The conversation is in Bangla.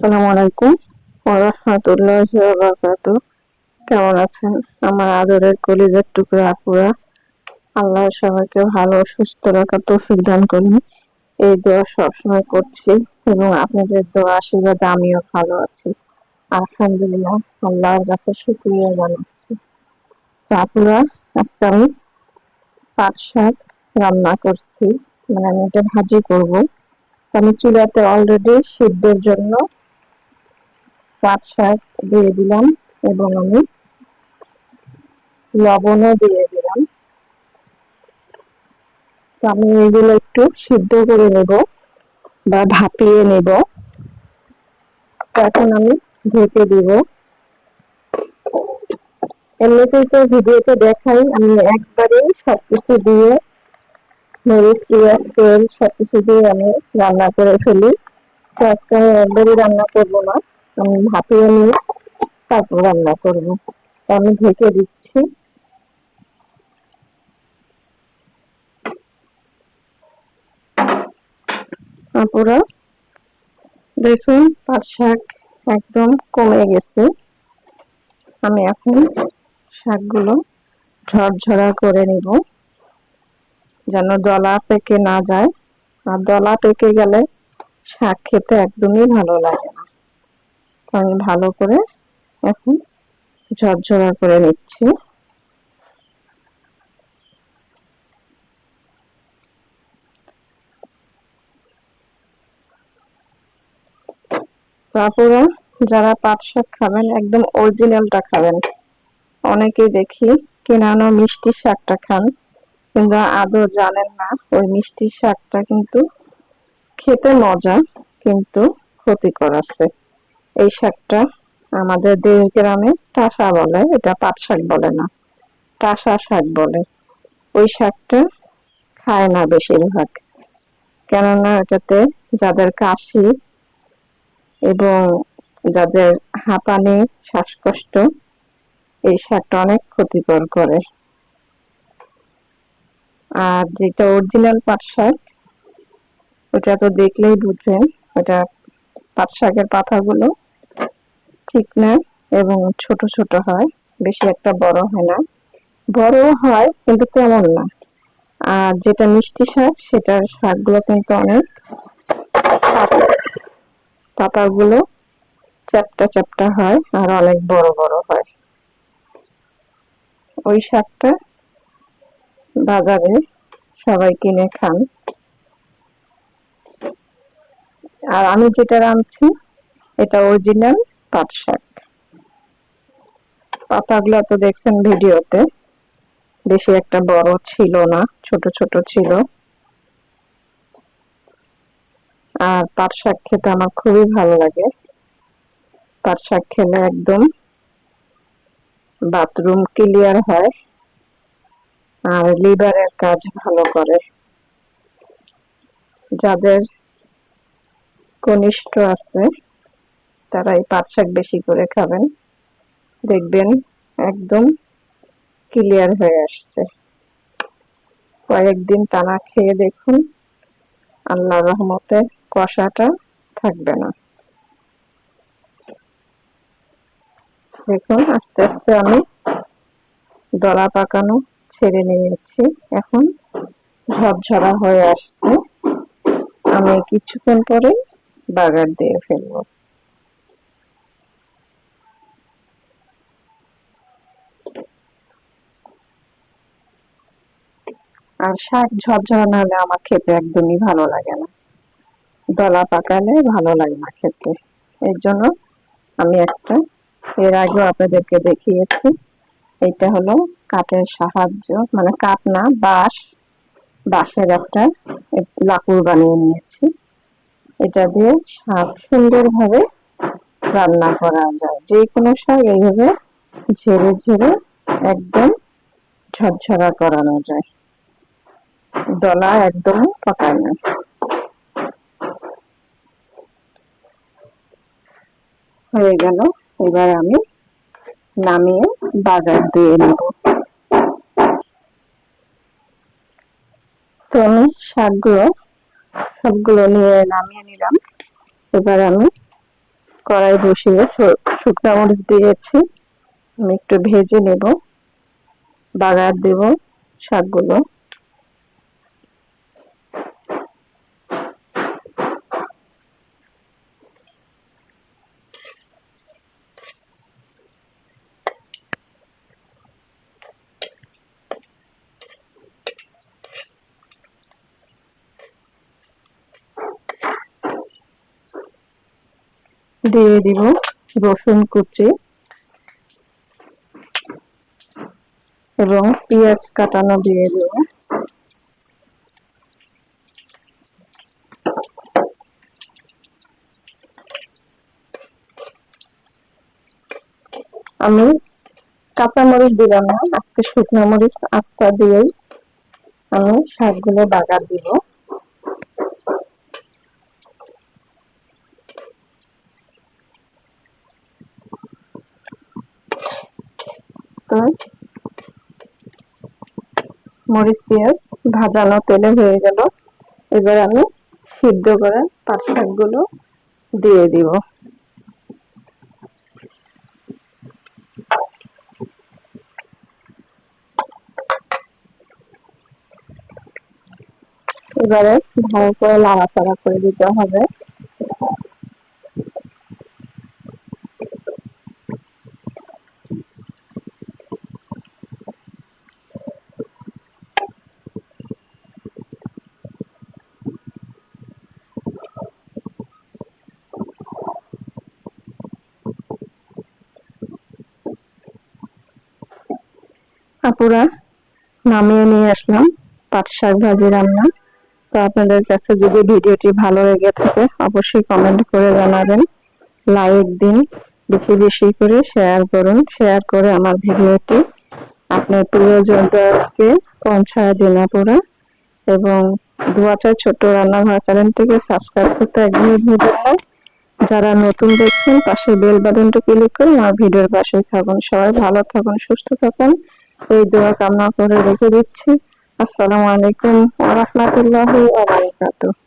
আসসালামু আলাইকুম। ওরহমতুল্লাহ বারকাতু কেমন আছেন? আমার আদরের কলিজার টুকরো আপুরা। আল্লাহ সবাইকে ভালো সুস্থ রাখার তৌফিক দান করুন। এই দোয়া সবসময় করছি এবং আপনাদের দোয়া আশীর্বাদ আমিও ভালো আছি। আলহামদুলিল্লাহ, আল্লাহর কাছে শুক্রিয়া জানাচ্ছি। আপুরা, আজকে আমি পাট শাক রান্না করছি। মানে আমি এটা ভাজি করব। আমি চুলাতে অলরেডি সিদ্ধের জন্য পাট শাক দিয়ে দিলাম এবং আমি লবণও দিয়ে দিলাম। আমি এগুলো একটু সিদ্ধ করে নেব বা ভাপিয়ে নেব। এখন আমি ঢেকে দিব। এমনিতেই তো ভিডিওতে দেখাই, আমি একবারে সবকিছু দিয়ে মরিচ, পেঁয়াজ, তেল সবকিছু দিয়ে আমি রান্না করে ফেলি। তো আজকে আমি একবারই রান্না করব না। ভাপিয়ে নিয়ে তারপর রান্না করব। আমি ঢেকে দিচ্ছি। আপুরা দেখুন, পাট শাক একদম কমে গেছে। আমি এখন শাকগুলো ঝরঝরা করে নিব, যেন দলা পেকে না যায়। আর দলা পেকে গেলে শাক খেতে একদমই ভালো লাগে না। আমি ভালো করে এখন ঝরঝরা করে নিচ্ছি। তারপরে যারা পাট শাক খাবেন, একদম অরিজিনালটা খাবেন। অনেকেই দেখি কেনানো মিষ্টি শাকটা খান কিন্তু আদৌ জানেন না, ওই মিষ্টি শাকটা কিন্তু খেতে মজা, কিন্তু ক্ষতিকর আছে। এই শাকটা আমাদের দেশ গ্রামে টাসা বলে, এটা পাট শাক বলে না, টাসা শাক বলে। ওই শাকটা খায় না বেশিরভাগ, কেননা এটাতে যাদের কাশি এবং যাদের হাঁপানি, শ্বাসকষ্ট, এই শাকটা অনেক ক্ষতিকর করে। আর যেটা অরিজিনাল পাট শাক, ওটা তো দেখলেই বুঝবেন, ওটা পাট শাকের পাতাগুলো চিকনা এবং ছোট ছোট হয়, বেশি একটা বড় হয় না। বড় হয় কিন্তু তেমন না। আর যেটা মিষ্টি শাক, সেটার শাকগুলো কিন্তু অনেক পাতাগুলো চ্যাপটা চ্যাপটা হয় আর অনেক বড় বড় হয়। ওই শাকটা বাজারে সবাই কিনে খান। আর আমি যেটা রাঁধছি, এটা অরিজিনাল পাট শাক পাতাগুলো তো দেখছেন ভিডিওতে। বেশি একটা বড় ছিল না, ছোট ছোট ছিল। আর পাট শাক খেতে আমার খুবই ভালো লাগে। পাট শাক খেলে একদম বাথরুম ক্লিয়ার হয় আর লিভারের কাজ ভালো করে। যাদের কনিষ্ঠ আছে তারা এই পাট শাক বেশি করে খাবেন। দেখবেন একদম ক্লিয়ার হয়ে আসছে। কয়েকদিন টানা খেয়ে দেখুন আল্লাহ রহমতে কষাটা থাকবে না। দেখুন, আস্তে আস্তে আমি দলা পাকানো ছেড়ে নিয়েছি। এখন ঝরঝরা হয়ে আসছে। আমি কিছুক্ষণ পরে বাগার দিয়ে ফেলব। আর শাক ঝরঝরা না হলে আমার খেতে একদমই ভালো লাগে না। দলা পাকালে ভালো লাগে না খেতে। এর জন্য আমি একটা, এর আগেও আপনাদেরকে দেখিয়েছি, এটা হলো কাঠের সাহায্য মানে কাঠ না, বাঁশ। বাঁশের একটা লাকুর বানিয়ে নিয়েছি। এটা দিয়ে শাক সুন্দরভাবে রান্না করা যায়। যে কোনো শাক এইভাবে ঝেড়ে ঝেড়ে একদম ঝরঝরা করানো যায়। ডলা একদম পাকায় না। হয়ে গেল, এবার আমি নামিয়ে বাজার দিয়ে নেব। তো আমি শাকগুলো, সবগুলো নিয়ে নামিয়ে নিলাম। এবার আমি কড়াই বসিয়ে শুকনো মরিচ দিয়েছি আমি একটু ভেজে নেব। বাগার দেব শাকগুলো। দিয়ে দিব রসুন কুচি এবং পেঁয়াজ কাটানো দিয়ে দেব। আমি কাঁচা মরিচ দিলাম না, আজকে শুকনো মরিচ, আস্তা দিয়েই আমি শাকগুলো বাগার দিব। তো মরিচ পেঁয়াজ ভাজানো তেলে হয়ে গেল। এবার আমি সিদ্ধ করে পাট শাকগুলো দিয়ে দিব। এবারে ভালো করে নাড়াচাড়া করে দিতে হবে। আপুরা নামিয়ে নিয়ে আসলাম। পাট শাক ভাজি রান্না। তো আপনাদের কাছে যদি ভিডিওটি ভালো লেগে থাকে, অবশ্যই কমেন্ট করে জানাবেন। লাইক দিন, বেশি বেশি করে শেয়ার করুন। শেয়ার করে আমার ভিডিওটি আপনার প্রিয়জনদেরকে পৌঁছায় দিন আপুরা। এবং দুয়াচার ছোট্ট রান্নাঘর চ্যানেলটিকে সাবস্ক্রাইব করতে একদমই ভুলবেন না। যারা নতুন দেখছেন, পাশে বেল বাটনটি ক্লিক করে আমার ভিডিওর পাশে থাকুন। সবাই ভালো থাকুন, সুস্থ থাকুন। এই দোয়া কামনা করে রেখে দিচ্ছি। আসসালামু আলাইকুম ওয়া রাহমাতুল্লাহি ওয়া বারাকাতুহু।